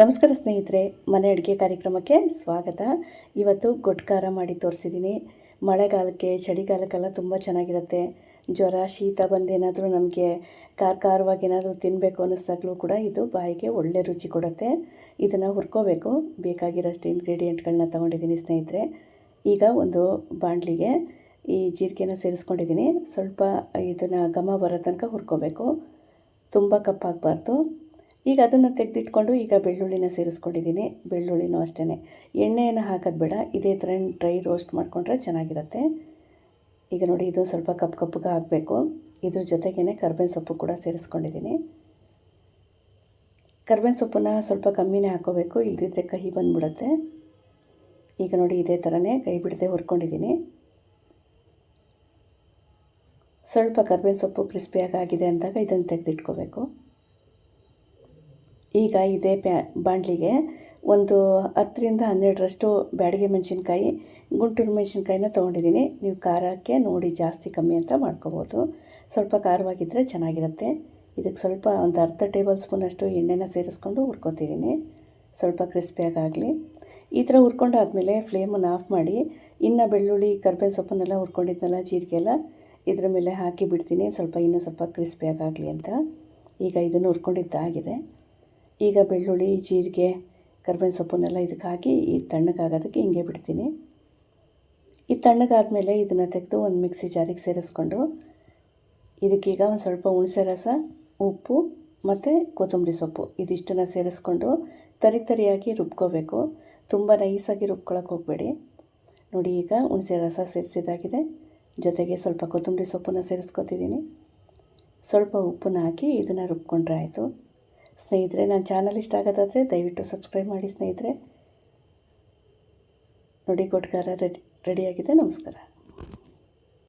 ನಮಸ್ಕಾರ ಸ್ನೇಹಿತರೆ, ಮನೆ ಅಡುಗೆ ಕಾರ್ಯಕ್ರಮಕ್ಕೆ ಸ್ವಾಗತ. ಇವತ್ತು ಗೊಟ್ಕಾರ ಮಾಡಿ ತೋರಿಸಿದ್ದೀನಿ. ಮಳೆಗಾಲಕ್ಕೆ, ಚಳಿಗಾಲಕ್ಕೆಲ್ಲ ತುಂಬ ಚೆನ್ನಾಗಿರುತ್ತೆ. ಜ್ವರ, ಶೀತ ಬಂದೇನಾದರೂ ನಮಗೆ ಖಾರ ಖಾರವಾಗಿ ಏನಾದರೂ ತಿನ್ನಬೇಕು ಅನ್ನಿಸ್ದಾಗಲೂ ಕೂಡ ಇದು ಬಾಯಿಗೆ ಒಳ್ಳೆ ರುಚಿ ಕೊಡುತ್ತೆ. ಇದನ್ನು ಹುರ್ಕೋಬೇಕು. ಬೇಕಾಗಿರೋಷ್ಟು ಇಂಗ್ರೀಡಿಯೆಂಟ್ಗಳನ್ನ ತೊಗೊಂಡಿದ್ದೀನಿ ಸ್ನೇಹಿತರೆ. ಈಗ ಒಂದು ಬಾಣಲಿಗೆ ಈ ಜೀರಿಗೆನ ಸೇರಿಸ್ಕೊಂಡಿದ್ದೀನಿ. ಸ್ವಲ್ಪ ಇದನ್ನು ಘಮ ಬರೋ ತನಕ ಹುರ್ಕೋಬೇಕು. ತುಂಬ ಕಪ್ಪಾಗಬಾರ್ದು. ಈಗ ಅದನ್ನು ತೆಗೆದಿಟ್ಕೊಂಡು ಈಗ ಬೆಳ್ಳುಳ್ಳಿನ ಸೇರಿಸ್ಕೊಂಡಿದ್ದೀನಿ. ಬೆಳ್ಳುಳ್ಳಿನೂ ಅಷ್ಟೇ ಎಣ್ಣೆಯನ್ನು ಹಾಕೋದು ಬೇಡ. ಇದೇ ಥರ ಡ್ರೈ ರೋಸ್ಟ್ ಮಾಡಿಕೊಂಡ್ರೆ ಚೆನ್ನಾಗಿರುತ್ತೆ. ಈಗ ನೋಡಿ, ಇದು ಸ್ವಲ್ಪ ಕಪ್ಪು ಕಪ್ಪಗೆ ಹಾಕಬೇಕು. ಇದ್ರ ಜೊತೆಗೇ ಕರ್ಬೇವಿನ ಸೊಪ್ಪು ಕೂಡ ಸೇರಿಸ್ಕೊಂಡಿದ್ದೀನಿ. ಕರ್ಬೇವಿನ ಸೊಪ್ಪನ್ನ ಸ್ವಲ್ಪ ಕಮ್ಮಿನೇ ಹಾಕೋಬೇಕು. ಇಲ್ದಿದ್ರೆ ಕಹಿ ಬಂದ್ಬಿಡುತ್ತೆ. ಈಗ ನೋಡಿ, ಇದೇ ಥರನೇ ಕೈ ಬಿಡದೆ ಹುರ್ಕೊಂಡಿದ್ದೀನಿ. ಸ್ವಲ್ಪ ಕರ್ಬೇವಿನ ಸೊಪ್ಪು ಕ್ರಿಸ್ಪಿಯಾಗಿ ಆಗಿದೆ ಅಂದಾಗ ಇದನ್ನು ತೆಗೆದಿಟ್ಕೋಬೇಕು. ಈಗ ಇದೇ ಪ್ಯಾ, ಬಾಣಲಿಗೆ ಒಂದು ಹತ್ತರಿಂದ ಹನ್ನೆರಡರಷ್ಟು ಬ್ಯಾಡಿಗೆ ಮೆಣಸಿನ್ಕಾಯಿ, ಗುಂಟೂರು ಮೆಣಸಿನ್ಕಾಯಿನ ತೊಗೊಂಡಿದ್ದೀನಿ. ನೀವು ಖಾರಕ್ಕೆ ನೋಡಿ ಜಾಸ್ತಿ ಕಮ್ಮಿ ಅಂತ ಮಾಡ್ಕೋಬೋದು. ಸ್ವಲ್ಪ ಖಾರವಾಗಿದ್ದರೆ ಚೆನ್ನಾಗಿರುತ್ತೆ. ಇದಕ್ಕೆ ಸ್ವಲ್ಪ ಒಂದು ಅರ್ಧ ಟೇಬಲ್ ಸ್ಪೂನಷ್ಟು ಎಣ್ಣೆನ ಸೇರಿಸ್ಕೊಂಡು ಹುರ್ಕೊತಿದ್ದೀನಿ. ಸ್ವಲ್ಪ ಕ್ರಿಸ್ಪಿಯಾಗಲಿ ಈ ಥರ ಹುರ್ಕೊಂಡಾದಮೇಲೆ ಫ್ಲೇಮನ್ನು ಆಫ್ ಮಾಡಿ, ಇನ್ನು ಬೆಳ್ಳುಳ್ಳಿ, ಕರ್ಬೇವಿನ ಸೊಪ್ಪನ್ನೆಲ್ಲ ಹುರ್ಕೊಂಡಿದ್ನಲ್ಲ ಜೀರಿಗೆ ಎಲ್ಲ ಇದ್ರ ಮೇಲೆ ಹಾಕಿ ಬಿಡ್ತೀನಿ. ಸ್ವಲ್ಪ ಇನ್ನೂ ಸ್ವಲ್ಪ ಕ್ರಿಸ್ಪಿಯಾಗಲಿ ಅಂತ. ಈಗ ಇದನ್ನು ಹುರ್ಕೊಂಡಿದ್ದಾಗಿದೆ. ಈಗ ಬೆಳ್ಳುಳ್ಳಿ, ಜೀರಿಗೆ, ಕರ್ಬೇವಿನ ಸೊಪ್ಪನ್ನೆಲ್ಲ ಇದಕ್ಕೆ ಹಾಕಿ ಈ ತಣ್ಣಗಾಗೋದಕ್ಕೆ ಹಿಂಗೆ ಬಿಡ್ತೀನಿ. ಈ ತಣ್ಣಗಾದಮೇಲೆ ಇದನ್ನು ತೆಗೆದು ಒಂದು ಮಿಕ್ಸಿ ಜಾರಿಗೆ ಸೇರಿಸ್ಕೊಂಡು ಇದಕ್ಕೀಗ ಒಂದು ಸ್ವಲ್ಪ ಹುಣಸೆ ರಸ, ಉಪ್ಪು ಮತ್ತು ಕೊತ್ತಂಬರಿ ಸೊಪ್ಪು ಇದಿಷ್ಟನ್ನು ಸೇರಿಸ್ಕೊಂಡು ತರಿ ತರಿಯಾಗಿ ರುಬ್ಕೋಬೇಕು. ತುಂಬ ನೈಸಾಗಿ ರುಬ್ಕೊಳಕ್ಕೆ ಹೋಗಬೇಡಿ. ನೋಡಿ ಈಗ ಹುಣಸೆ ರಸ ಸೇರಿಸಿದಾಗಿದೆ. ಜೊತೆಗೆ ಸ್ವಲ್ಪ ಕೊತ್ತಂಬರಿ ಸೊಪ್ಪನ್ನು ಸೇರಿಸ್ಕೊತಿದ್ದೀನಿ. ಸ್ವಲ್ಪ ಉಪ್ಪನ್ನ ಹಾಕಿ ಇದನ್ನು ರುಬ್ಕೊಂಡ್ರೆ ಆಯಿತು. ಸ್ನೇಹಿತರೆ ನನ್ನ ಚಾನಲ್ ಇಷ್ಟ ಆಗೋದಾದರೆ ದಯವಿಟ್ಟು ಸಬ್ಸ್ಕ್ರೈಬ್ ಮಾಡಿ ಸ್ನೇಹಿತರೆ. ನೋಡಿ ಕೊಟ್ಕಾರ ರೆಡಿ ರೆಡಿಯಾಗಿದೆ ನಮಸ್ಕಾರ.